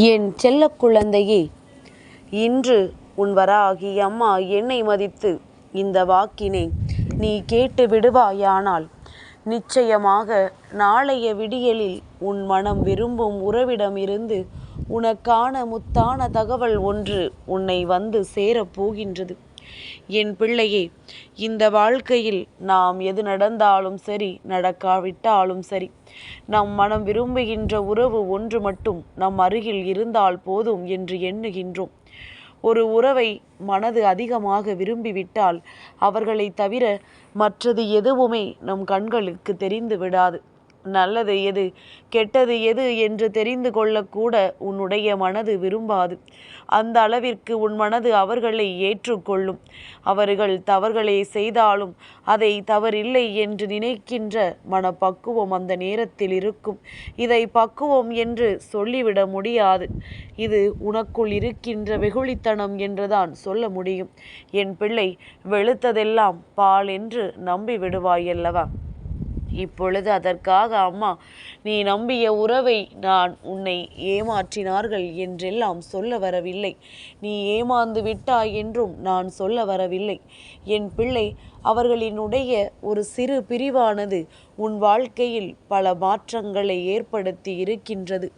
என் செல்ல குழந்தையே இன்று உன் வராகி அம்மா என்னை மதித்து இந்த வாக்கினை நீ கேட்டு விடுவாயானால் நிச்சயமாக நாளைய விடியலில் உன் மனம் விரும்பும் உறவிடமிருந்து உனக்கான முத்தான தகவல் ஒன்று உன்னை வந்து சேரப் போகின்றது. என் பிள்ளையே இந்த வாழ்க்கையில் நாம் எது நடந்தாலும் சரி நடக்காவிட்டாலும் சரி நம் மனம் விரும்புகின்ற உறவு ஒன்று மட்டும் நம் அருகில் இருந்தால் போதும் என்று எண்ணுகின்றோம். ஒரு உறவை மனது அதிகமாக விரும்பிவிட்டால் அவர்களை தவிர மற்றது எதுவுமே நம் கண்களுக்கு தெரிந்து விடாது. நல்லது எது கெட்டது எது என்று தெரிந்து கொள்ளக்கூட உன்னுடைய மனது விரும்பாது. அந்த அளவிற்கு உன் மனது அவர்களை ஏற்றுக்கொள்ளும். அவர்கள் தவறுகளை செய்தாலும் அதை தவறில்லை என்று நினைக்கின்ற மனப்பக்குவம் அந்த நேரத்தில் இருக்கும். இதை பக்குவம் என்று சொல்லிவிட முடியாது. இது உனக்குள் இருக்கின்ற வெகுளித்தனம் என்றுதான் சொல்ல முடியும். என் பிள்ளை வெளுத்ததெல்லாம் பால் என்று நம்பி விடுவாயல்லவா இப்பொழுது அதற்காக அம்மா நீ நம்பிய உறவை நான் உன்னை ஏமாற்றினார்கள் என்றெல்லாம் சொல்ல வரவில்லை. நீ ஏமாந்து விட்டாய் என்றும் நான் சொல்ல வரவில்லை. என் பிள்ளை அவர்களினுடைய ஒரு சிறு பிரிவானது உன் வாழ்க்கையில் பல மாற்றங்களை ஏற்படுத்தி இருக்கின்றது.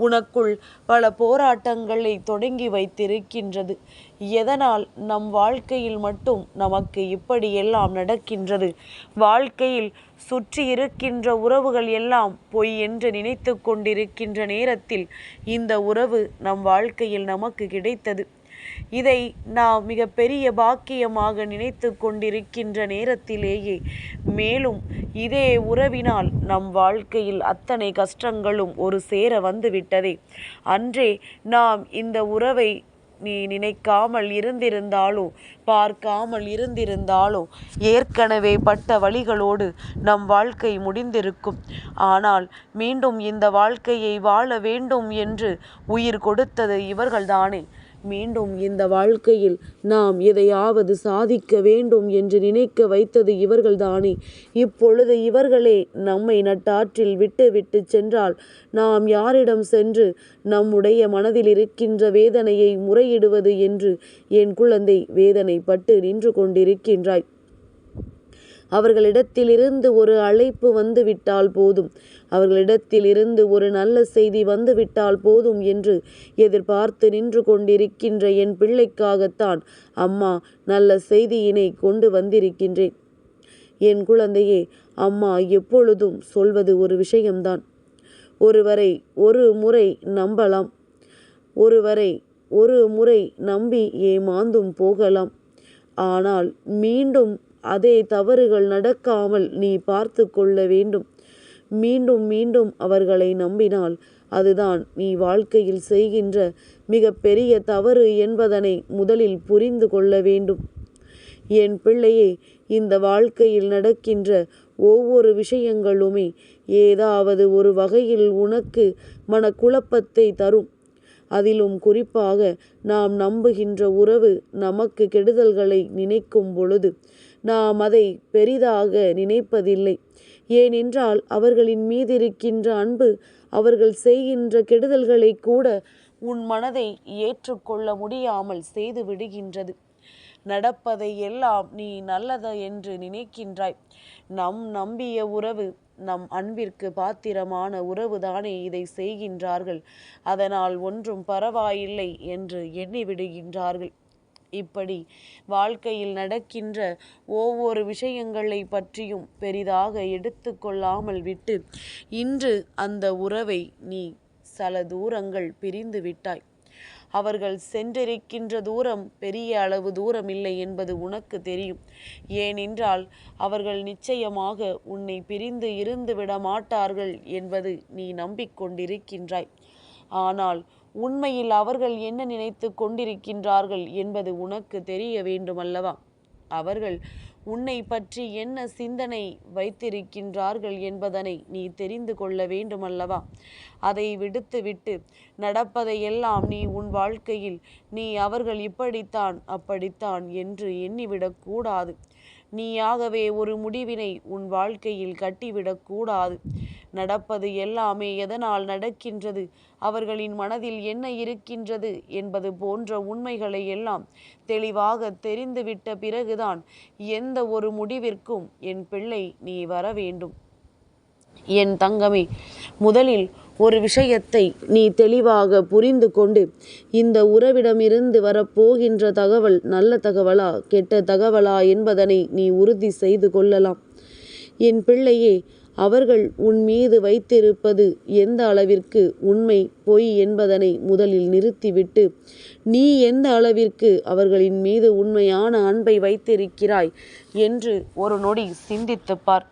உனக்குள் பல போராட்டங்களை தொடங்கி வைத்திருக்கின்றது. எதனால்? நம் வாழ்க்கையில் மட்டும் நமக்கு இப்படியெல்லாம் நடக்கின்றது. வாழ்க்கையில் சுற்றி இருக்கின்ற உறவுகள் எல்லாம் பொய் என்று நினைத்து கொண்டிருக்கின்ற நேரத்தில் இந்த உறவு நம் வாழ்க்கையில் நமக்கு கிடைத்தது. இதை நாம் மிக பெரிய பாக்கியமாக நினைத்து கொண்டிருக்கின்ற நேரத்திலேயே மேலும் இதே உறவினால் நம் வாழ்க்கையில் அத்தனை கஷ்டங்களும் ஒரு சேர வந்துவிட்டதே. அன்றே நாம் இந்த உறவை நீ நினைக்காமல் இருந்திருந்தாலோ பார்க்காமல் இருந்திருந்தாலோ ஏற்கனவே பட்ட வழிகளோடு நம் வாழ்க்கை முடிந்திருக்கும். ஆனால் மீண்டும் இந்த வாழ்க்கையை வாழ வேண்டும் என்று உயிர் கொடுத்தது இவர்கள்தானே. மீண்டும் இந்த வாழ்க்கையில் நாம் எதையாவது சாதிக்க வேண்டும் என்று நினைக்க வைத்தது இவர்கள்தானே. இப்பொழுது இவர்களே நம்மை நட்டாற்றில் விட்டு விட்டு சென்றால் நாம் யாரிடம் சென்று நம்முடைய மனதில் இருக்கின்ற வேதனையை முறையிடுவது என்று என் குழந்தை வேதனைப்பட்டு நின்று கொண்டிருக்கின்றாய். அவர்களிடத்திலிருந்து ஒரு அழைப்பு வந்துவிட்டால் போதும். அவர்களிடத்திலிருந்து ஒரு நல்ல செய்தி வந்துவிட்டால் போதும் என்று எதிர்பார்த்து நின்று கொண்டிருக்கின்ற என் பிள்ளைக்காகத்தான் அம்மா நல்ல செய்தியினை கொண்டு வந்திருக்கின்றேன். என் குழந்தையே அம்மா எப்பொழுதும் சொல்வது ஒரு விஷயம்தான். ஒருவரை ஒரு முறை நம்பலாம். ஒருவரை ஒரு முறை நம்பி ஏமாந்தும் போகலாம். ஆனால் மீண்டும் அதே தவறுகள் நடக்காமல் நீ பார்த்து கொள்ள வேண்டும். மீண்டும் மீண்டும் அவர்களை நம்பினால் அதுதான் நீ வாழ்க்கையில் செய்கின்ற மிக பெரிய தவறு என்பதனை முதலில் புரிந்து கொள்ள வேண்டும். என் பிள்ளையே இந்த வாழ்க்கையில் நடக்கின்ற ஒவ்வொரு விஷயங்களுமே ஏதாவது ஒரு வகையில் உனக்கு மனக்குழப்பத்தை தரும். அதிலும் குறிப்பாக நாம் நம்புகின்ற உறவு நமக்கு கெடுதல்களை நினைக்கும் பொழுது நாம் அதை பெரிதாக நினைப்பதில்லை. ஏனென்றால் அவர்களின் மீதிருக்கின்ற அன்பு அவர்கள் செய்கின்ற கெடுதல்களை கூட உன் மனதை ஏற்றுக்கொள்ள முடியாமல் செய்து விடுகின்றது. நடப்பதை எல்லாம் நீ நல்லது என்று நினைக்கின்றாய். நம் நம்பிய உறவு நம் அன்பிற்கு பாத்திரமான உறவுதானே இதை செய்கின்றார்கள். அதனால் ஒன்றும் பரவாயில்லை என்று எண்ணிவிடுகின்றார்கள். இப்படி வாழ்க்கையில் நடக்கின்ற ஒவ்வொரு விஷயங்களை பற்றியும் பெரிதாக எடுத்து கொள்ளாமல் விட்டு இன்று அந்த உறவை நீ சல தூரங்கள் பிரிந்து விட்டாய். அவர்கள் சென்றிருக்கின்ற தூரம் பெரிய அளவு தூரம் இல்லை என்பது உனக்கு தெரியும். ஏனென்றால் அவர்கள் நிச்சயமாக உன்னை பிரிந்து இருந்து விட மாட்டார்கள் என்பது நீ நம்பிக்கொண்டிருக்கின்றாய். ஆனால் உண்மையில் அவர்கள் என்ன நினைத்து கொண்டிருக்கின்றார்கள் என்பது உனக்கு தெரிய வேண்டுமல்லவா? அவர்கள் உன்னை பற்றி என்ன சிந்தனை வைத்திருக்கின்றார்கள் என்பதனை நீ தெரிந்து கொள்ள வேண்டுமல்லவா? அதை விடுத்துவிட்டு நடப்பதையெல்லாம் நீ உன் வாழ்க்கையில் நீ அவர்கள் இப்படித்தான் அப்படித்தான் என்று எண்ணிவிடக்கூடாது நீயாகவே ஒரு முடிவினை உன் வாழ்க்கையில் கட்டிவிடக் கூடாது. நடப்பது எல்லாமே எதனால் நடக்கின்றது? அவர்களின் மனதில் என்ன இருக்கின்றது என்பது போன்ற உண்மைகளை எல்லாம் தெளிவாக தெரிந்துவிட்ட பிறகுதான் எந்த ஒரு முடிவிற்கும் என் பிள்ளை நீ வர வேண்டும். என் தங்கமே முதலில் ஒரு விஷயத்தை நீ தெளிவாக புரிந்து கொண்டு இந்த உறவிடமிருந்து வரப்போகின்ற தகவல் நல்ல தகவலா கெட்ட தகவலா என்பதனை நீ உறுதி செய்து கொள்ளலாம். என் பிள்ளையே அவர்கள் உன் மீது வைத்திருப்பது எந்த அளவிற்கு உண்மை பொய் என்பதனை முதலில் நிறுத்திவிட்டு நீ எந்த அளவிற்கு அவர்களின் மீது உண்மையான அன்பை வைத்திருக்கிறாய் என்று ஒரு நொடி சிந்தித்துப்பார்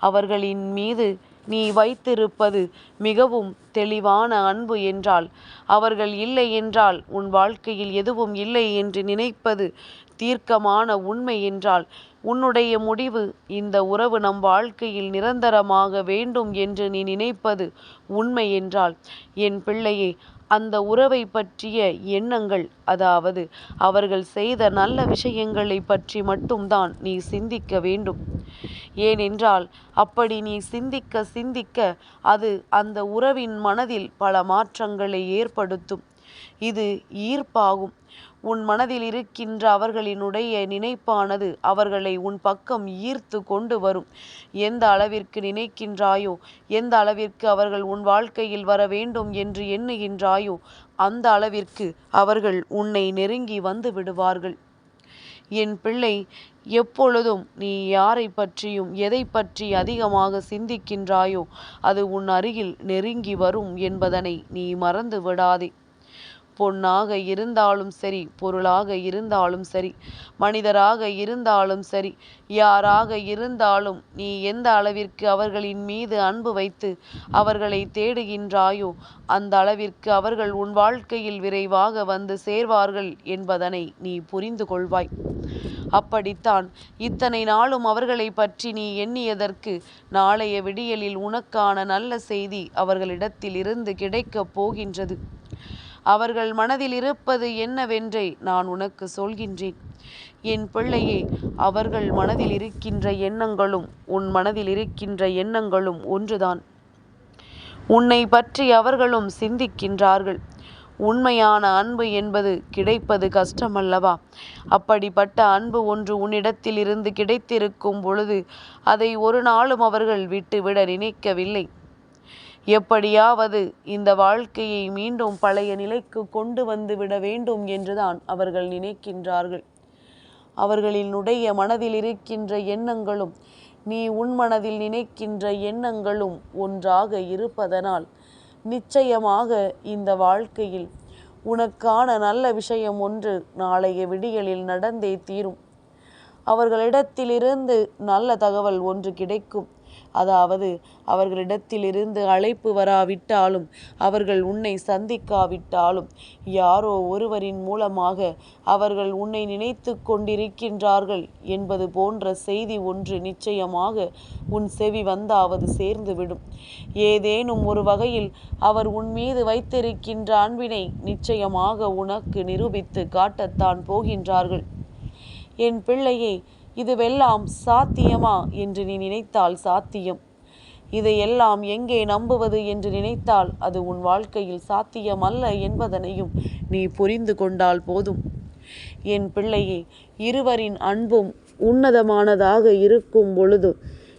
அவர்களின் மீது நீ வைத்திருப்பது மிகவும் தெளிவான அன்பு என்றால் அவர்கள் இல்லை என்றால் உன் வாழ்க்கையில் எதுவும் இல்லை என்று நினைப்பது தீர்க்கமான உண்மை என்றால் உன்னுடைய முடிவு இந்த உறவு நம் வாழ்க்கையில் நிரந்தரமாக வேண்டும் என்று நீ நினைப்பது உண்மை என்றால் என் பிள்ளையே அந்த உறவை பற்றிய எண்ணங்கள் அதாவது அவர்கள் செய்த நல்ல விஷயங்களை பற்றி மட்டும்தான் நீ சிந்திக்க வேண்டும். ஏனென்றால் அப்படி நீ சிந்திக்க சிந்திக்க அது அந்த உறவின் மனதில் பல மாற்றங்களை ஏற்படுத்தும். இது ஈர்ப்பாகும். உன் மனதில் இருக்கின்ற அவர்களினுடைய நினைப்பானது அவர்களை உன் பக்கம் ஈர்த்து கொண்டு வரும். எந்த அளவிற்கு நினைக்கின்றாயோ எந்த அளவிற்கு அவர்கள் உன் வாழ்க்கையில் வர வேண்டும் என்று எண்ணுகின்றாயோ அந்த அளவிற்கு அவர்கள் உன்னை நெருங்கி வந்து விடுவார்கள். என் பிள்ளை எப்பொழுதும் நீ யாரை பற்றியும் எதை பற்றி அதிகமாக சிந்திக்கின்றாயோ அது உன் அருகில் நெருங்கி வரும் என்பதனை நீ மறந்து விடாதே. பொன்னாக இருந்தாலும் சரி பொருளாக இருந்தாலும் சரி மனிதராக இருந்தாலும் சரி யாராக இருந்தாலும் நீ எந்த அளவிற்கு அவர்களின் மீது அன்பு வைத்து அவர்களை தேடுகின்றாயோ அந்த அளவிற்கு அவர்கள் உன் வாழ்க்கையில் விரைவாக வந்து சேர்வார்கள் என்பதனை நீ புரிந்து கொள்வாய். அப்படித்தான் இத்தனை நாளும் அவர்களை பற்றி நீ எண்ணியதற்கு நாளைய விடியலில் உனக்கான நல்ல செய்தி அவர்களிடத்தில் இருந்து கிடைக்கப் போகின்றது. அவர்கள் மனதில் இருப்பது என்னவென்றே நான் உனக்கு சொல்கின்றேன். என் பிள்ளையே அவர்கள் மனதில் இருக்கின்ற எண்ணங்களும் உன் மனதில் இருக்கின்ற எண்ணங்களும் ஒன்றுதான். உன்னை பற்றி அவர்களும் சிந்திக்கின்றார்கள். உண்மையான அன்பு என்பது கிடைப்பது கஷ்டமல்லவா? அப்படிப்பட்ட அன்பு ஒன்று உன்னிடத்தில் இருந்து கிடைத்திருக்கும் பொழுது அதை ஒரு நாளும் அவர்கள் விட்டுவிட நினைக்கவில்லை. எப்படியாவது இந்த வாழ்க்கையை மீண்டும் பழைய நிலைக்கு கொண்டு வந்து விட வேண்டும் என்றுதான் அவர்கள் நினைக்கின்றார்கள். அவர்களினுடைய மனதில் இருக்கின்ற எண்ணங்களும் நீ உன் மனதில் நினைக்கின்ற எண்ணங்களும் ஒன்றாக இருப்பதனால் நிச்சயமாக இந்த வாழ்க்கையில் உனக்கான நல்ல விஷயம் ஒன்று நாளைய விடியலில் நடந்தே தீரும். அவர்களிடத்திலிருந்து நல்ல தகவல் ஒன்று கிடைக்கும். அதாவது அவர்களிடத்திலிருந்து அழைப்பு வராவிட்டாலும் அவர்கள் உன்னை சந்திக்காவிட்டாலும் யாரோ ஒருவரின் மூலமாக அவர்கள் உன்னை நினைத்து கொண்டிருக்கின்றார்கள் என்பது போன்ற செய்தி ஒன்று நிச்சயமாக உன் செவி வந்தாவது சேர்ந்துவிடும். ஏதேனும் ஒரு வகையில் அவர் உன் மீது வைத்திருக்கின்ற அன்பினை நிச்சயமாக உனக்கு நிரூபித்து காட்டத்தான் போகின்றார்கள். என் பிள்ளையை இதுவெல்லாம் சாத்தியமா என்று நீ நினைத்தால் சாத்தியம். இதையெல்லாம் எங்கே நம்புவது என்று நினைத்தால் அது உன் வாழ்க்கையில் சாத்தியமல்ல என்பதனையும் நீ புரிந்து கொண்டால் போதும். என் பிள்ளையே இருவரின் அன்பும் உன்னதமானதாக இருக்கும் பொழுது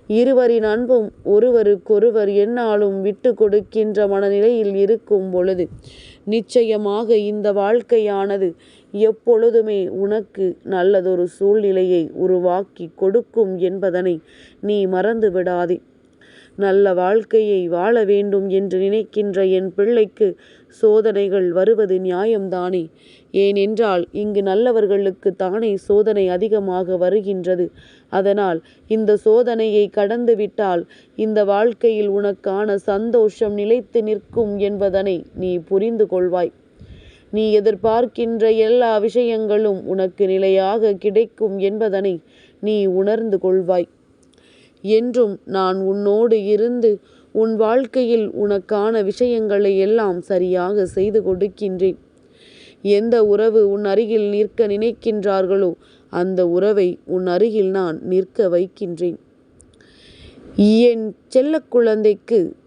இருவரின் அன்பும் ஒருவருக்கொருவர் என்னாலும் விட்டு கொடுக்கின்ற மனநிலையில் இருக்கும் பொழுது நிச்சயமாக இந்த வாழ்க்கையானது எப்பொழுதுமே உனக்கு நல்லதொரு சூழ்நிலையை உருவாக்கி கொடுக்கும் என்பதனை நீ மறந்து விடாதே நல்ல வாழ்க்கையை வாழ வேண்டும் என்று நினைக்கின்ற என் பிள்ளைக்கு சோதனைகள் வருவது நியாயம்தானே? ஏனென்றால் இங்கு நல்லவர்களுக்கு தானே சோதனை அதிகமாக வருகின்றது. அதனால் இந்த சோதனையை கடந்துவிட்டால் இந்த வாழ்க்கையில் உனக்கான சந்தோஷம் நிலைத்து நிற்கும் என்பதனை நீ புரிந்து கொள்வாய். நீ எதிர்பார்க்கின்ற எல்லா விஷயங்களும் உனக்கு நிலையாக கிடைக்கும் என்பதனை நீ உணர்ந்து கொள்வாய். என்றும் நான் உன்னோடு இருந்து உன் வாழ்க்கையில் உனக்கான விஷயங்களை எல்லாம் சரியாக செய்து கொடுக்கின்றேன். எந்த உறவு உன் அருகில் நிற்க நினைக்கின்றார்களோ அந்த உறவை உன் அருகில் நான் நிற்க வைக்கின்றேன். என் செல்ல குழந்தைக்கு